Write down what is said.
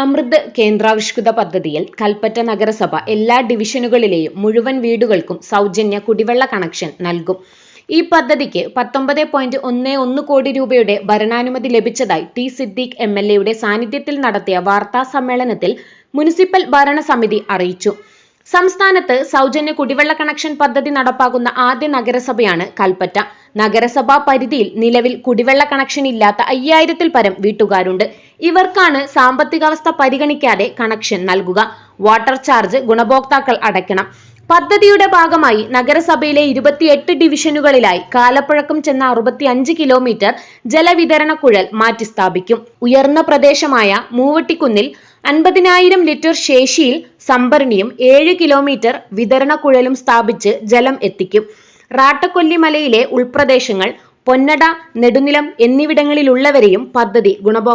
അമൃത് കേന്ദ്രാവിഷ്കൃത പദ്ധതിയിൽ കൽപ്പറ്റ നഗരസഭ എല്ലാ ഡിവിഷനുകളിലെയും മുഴുവൻ വീടുകൾക്കും സൗജന്യ കുടിവെള്ള കണക്ഷൻ നൽകും. ഈ പദ്ധതിക്ക് പത്തൊമ്പത് പോയിന്റ് ഒന്ന് ഒന്ന് കോടി രൂപയുടെ ഭരണാനുമതി ലഭിച്ചതായി ടി സിദ്ദീഖ് എം എൽ എയുടെ സാന്നിധ്യത്തിൽ നടത്തിയ വാർത്താ സമ്മേളനത്തിൽ മുനിസിപ്പൽ ഭരണസമിതി അറിയിച്ചു. സംസ്ഥാനത്ത് സൗജന്യ കുടിവെള്ള കണക്ഷൻ പദ്ധതി നടപ്പാക്കുന്ന ആദ്യ നഗരസഭയാണ് കൽപ്പറ്റ. നഗരസഭാ പരിധിയിൽ നിലവിൽ കുടിവെള്ള കണക്ഷൻ ഇല്ലാത്ത അയ്യായിരത്തിൽ പരം വീട്ടുകാരുണ്ട്. ഇവർക്കാണ് സാമ്പത്തികാവസ്ഥ പരിഗണിക്കാതെ കണക്ഷൻ നൽകുക. വാട്ടർ ചാർജ് ഗുണഭോക്താക്കൾ അടയ്ക്കണം. പദ്ധതിയുടെ ഭാഗമായി നഗരസഭയിലെ ഇരുപത്തിയെട്ട് ഡിവിഷനുകളിലായി കാലപ്പഴക്കം ചെന്ന അറുപത്തി അഞ്ച് കിലോമീറ്റർ ജലവിതരണ കുഴൽ മാറ്റിസ്ഥാപിക്കും. ഉയർന്ന പ്രദേശമായ മൂവട്ടിക്കുന്നിൽ അൻപതിനായിരം ലിറ്റർ ശേഷിയിൽ സംഭരണിയും ഏഴ് കിലോമീറ്റർ വിതരണ കുഴലും സ്ഥാപിച്ച് ജലം എത്തിക്കും. റാട്ടക്കൊല്ലിമലയിലെ ഉൾപ്രദേശങ്ങൾ പൊന്നട നെടുനിലം എന്നിവിടങ്ങളിലുള്ളവരെയും പദ്ധതി ഗുണഭോക്ത